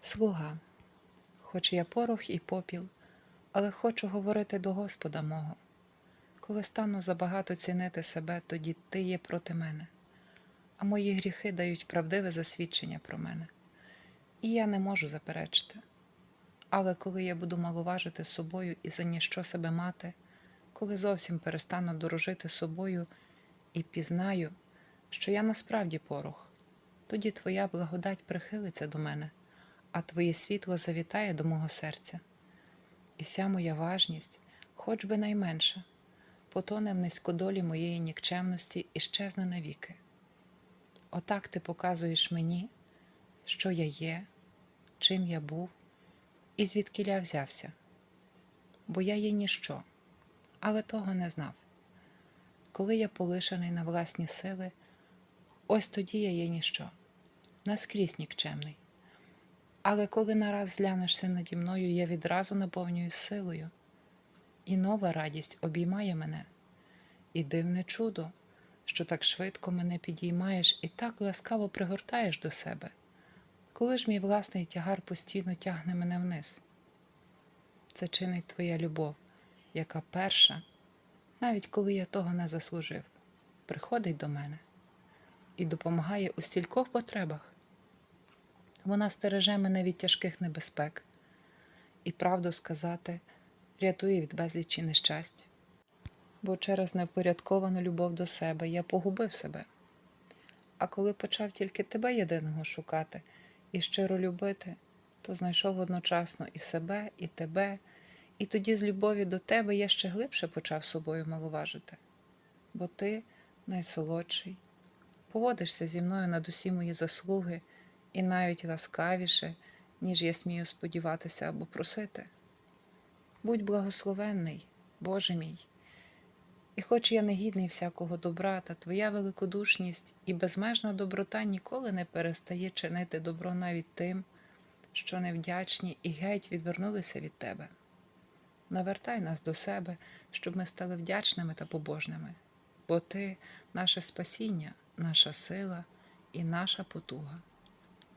Слуга, хоч я порох і попіл, але хочу говорити до Господа мого. Коли стану забагато цінити себе, тоді ти є проти мене, а мої гріхи дають правдиве засвідчення про мене, і я не можу заперечити. Але коли я буду маловажити собою і за ніщо себе мати, коли зовсім перестану дорожити собою і пізнаю, що я насправді порох, тоді твоя благодать прихилиться до мене, а твоє світло завітає до мого серця. І вся моя важність, хоч би найменша, потоне в низькодолі моєї нікчемності і щезне навіки. Отак ти показуєш мені, що я є, чим я був і звідки я взявся. Бо я є ніщо, але того не знав. Коли я полишений на власні сили, ось тоді я є ніщо, наскрізь нікчемний. Але коли нараз зглянешся наді мною, я відразу наповнюю силою, і нова радість обіймає мене, і дивне чудо, що так швидко мене підіймаєш і так ласкаво пригортаєш до себе, коли ж мій власний тягар постійно тягне мене вниз. Це чинить твоя любов, яка перша, навіть коли я того не заслужив, приходить до мене і допомагає у стількох потребах. Вона стереже мене від тяжких небезпек і, правду сказати, рятує від безлічі нещасть. Бо через невпорядковану любов до себе я погубив себе. А коли почав тільки тебе єдиного шукати і щиро любити, то знайшов одночасно і себе, і тебе, і тоді з любові до тебе я ще глибше почав собою маловажити. Бо ти найсолодший, поводишся зі мною над усі мої заслуги і навіть ласкавіше, ніж я смію сподіватися або просити. Будь благословенний, Боже мій. І хоч я не гідний всякого добра, та твоя великодушність і безмежна доброта ніколи не перестає чинити добро навіть тим, що невдячні і геть відвернулися від тебе. Навертай нас до себе, щоб ми стали вдячними та побожними, бо ти наше спасіння, наша сила і наша потуга.